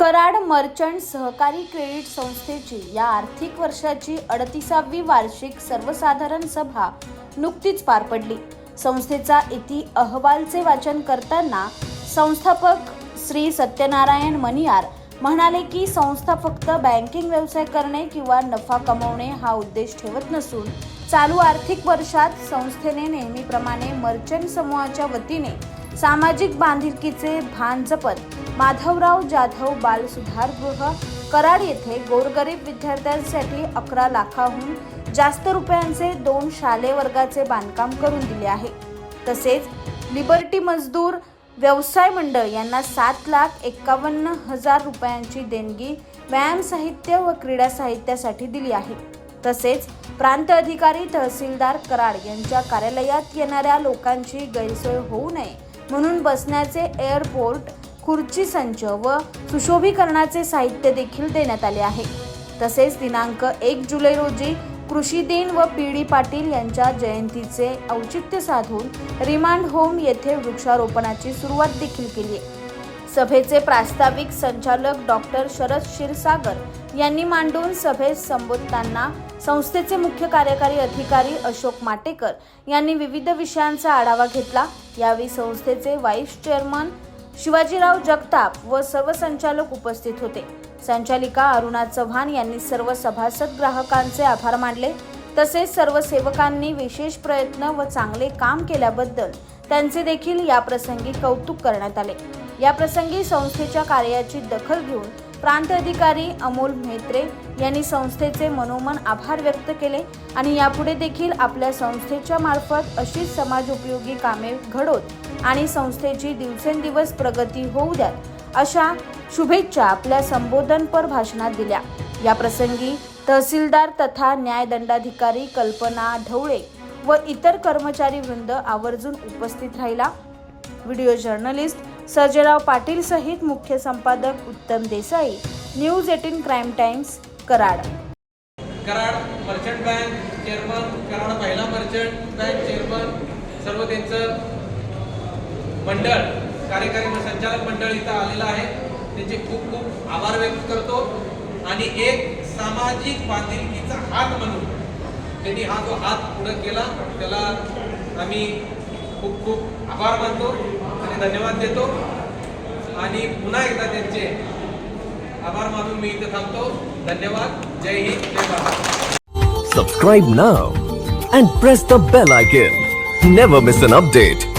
Karad merchant सहकारी credit संस्थेची या आर्थिक वर्षाची अडतीसावी वार्षिक सर्वसाधारण सभा नुकतीच पार पडली. संस्थेचा इति अहवालचे वाचन करताना संस्थापक श्री सत्यनारायण मनियार म्हणाले की संस्था फक्त बँकिंग व्यवसाय करणे किंवा नफा कमवणे हा उद्देश ठेवत नसून चालू आर्थिक वर्षात संस्थेने नेहमीप्रमाणे मर्चंट समूहाच्या वतीने सामाजिक बांधिलकीचे भान जपत माधवराव जाधव बाल सुधारगृह कराड येथे गोरगरीब विद्यार्थ्यांसाठी अकरा लाखाहून जास्त रुपयांचे दोन शालेय वर्गाचे बांधकाम करून दिले आहे. तसेच लिबर्टी मजदूर व्यवसाय मंडळ यांना सात लाख एक्कावन्न हजार रुपयांची देणगी व्यायाम साहित्य व क्रीडा साहित्यासाठी दिली आहे. तसेच प्रांत अधिकारी तहसीलदार कराड यांच्या कार्यालयात येणाऱ्या लोकांची गैरसोय होऊ नये म्हणून बसण्याचे एअरपोर्ट खुर्ची संच व सुशोभीकरणाचे साहित्य देखील देण्यात आले आहे. तसेच दिनांक एक जुलै रोजी कृषी दिन व पी डी पाटील यांच्या जयंतीचे औचित्य साधून रिमांड होम येथे वृक्षारोपणाची सुरुवात देखील केली आहे. सभेचे प्रास्ताविक संचालक डॉक्टर शरद क्षीरसागर यांनी मांडून सभेत संबोधताना संस्थेचे मुख्य कार्यकारी अधिकारी अशोक माटेकर यांनी विविध विषयांचा आढावा घेतला. यावेळी संस्थेचे व्हाईस चेअरमन शिवाजीराव जगताप व सर्व संचालक उपस्थित होते. संचालिका अरुणा चव्हाण यांनी सर्व सभासद ग्राहकांचे आभार मानले. तसेच सर्व सेवकांनी विशेष प्रयत्न व चांगले काम केल्याबद्दल त्यांचे देखील या प्रसंगी कौतुक करण्यात आले. या प्रसंगी संस्थेच्या कार्याची दखल घेऊन प्रांत अधिकारी अमोल म्हेत्रे यांनी संस्थेचे मनोमन आभार व्यक्त केले आणि यापुढे देखील आपल्या संस्थेच्या मार्फत अशीच समाजोपयोगी कामे घडोत आणि संस्थेची दिवसेंदिवस प्रगती होऊ द्यात अशा शुभेच्छा आपल्या संबोधनपर भाषणात दिल्या. या प्रसंगी तहसीलदार तथा न्यायदंडाधिकारी कल्पना ढवळे व इतर कर्मचारी वृंद आवर्जून उपस्थित राहिला. व्हिडिओ जर्नलिस्ट सर्जेराव पाटील सहित मुख्य संपादक Uttam Desai news eighteen crime times Karad. Karad merchant bank chairman Karad पहिला मर्चंट बँक चेअरमन सर्व त्यांचं मंडळ कार्यकारी संचालक मंडळ इथं आलेलं आहे. त्यांचे खूप खूप आभार व्यक्त करतो. आणि एक सामाजिक बांधिलकीचा हात म्हणून त्यांनी हा जो हात पुढे केला त्याला आम्ही खूप खूप आभार मानतो आणि धन्यवाद देतो. आणि पुन्हा एकदा त्यांचे आभार मानून मी इथे थांबतो. धन्यवाद. जय हिंद जय Bharat. Subscribe now and press the bell icon never miss an update